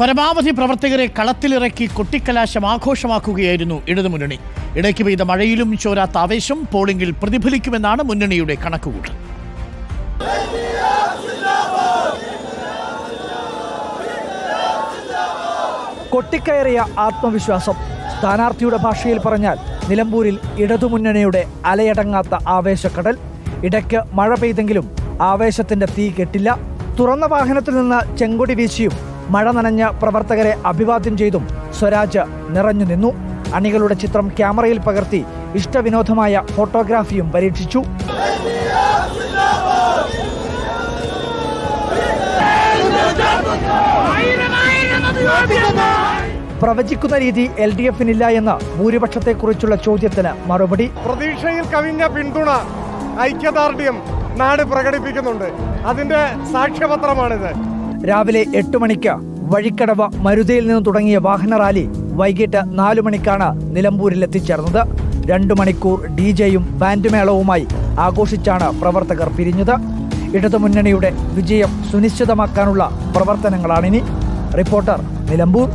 പരമാവധി പ്രവർത്തകരെ കളത്തിലിറക്കി കൊട്ടിക്കലാശം ആഘോഷമാക്കുകയായിരുന്നു ഇടതുമുന്നണി. ഇടയ്ക്ക് പെയ്ത മഴയിലും ചോരാത്ത ആവേശം പോളിംഗിൽ പ്രതിഫലിക്കുമെന്നാണ് മുന്നണിയുടെ കണക്കുകൂട്ടൽ. കൊട്ടിക്കയറിയ ആത്മവിശ്വാസം സ്ഥാനാർത്ഥിയുടെ ഭാഷയിൽ പറഞ്ഞാൽ നിലമ്പൂരിൽ ഇടതുമുന്നണിയുടെ അലയടങ്ങാത്ത ആവേശക്കടൽ. ഇടയ്ക്ക് മഴ പെയ്തെങ്കിലും ആവേശത്തിന്റെ തീ കെട്ടില്ല. തുറന്ന വാഹനത്തിൽ നിന്ന് ചെങ്കൊടി വീശിയും മഴ നനഞ്ഞ പ്രവർത്തകരെ അഭിവാദ്യം ചെയ്തും സ്വരാജ് നിറഞ്ഞു നിന്നു. അണികളുടെ ചിത്രം ക്യാമറയിൽ പകർത്തി ഇഷ്ടവിനോദമായ ഫോട്ടോഗ്രാഫിയും പരീക്ഷിച്ചു. പ്രവചിക്കുന്ന രീതി എൽ ഡി എഫിനില്ല എന്ന ഭൂരിപക്ഷത്തെക്കുറിച്ചുള്ള ചോദ്യത്തിന് മറുപടി. പ്രതീക്ഷയിൽ കവിഞ്ഞ പിന്തുണ ഐക്യദാർഢ്യം. നാട് പ്രകടിപ്പിക്കുന്നുണ്ട്. അതിന്റെ സാക്ഷ്യപത്രമാണിത്. രാവിലെ എട്ട് മണിക്ക് വഴിക്കടവ മരുതയിൽ നിന്ന് തുടങ്ങിയ വാഹന റാലി വൈകിട്ട് നാലു മണിക്കാണ് നിലമ്പൂരിൽ എത്തിച്ചേർന്നത്. രണ്ടു മണിക്കൂർ ഡി ജെയും ബാൻഡ് മേളവുമായി ആഘോഷിച്ചാണ് പ്രവർത്തകർ പിരിഞ്ഞത്. ഇടതുമുന്നണിയുടെ വിജയം സുനിശ്ചിതമാക്കാനുള്ള പ്രവർത്തനങ്ങളാണിനി. റിപ്പോർട്ടർ നിലമ്പൂർ.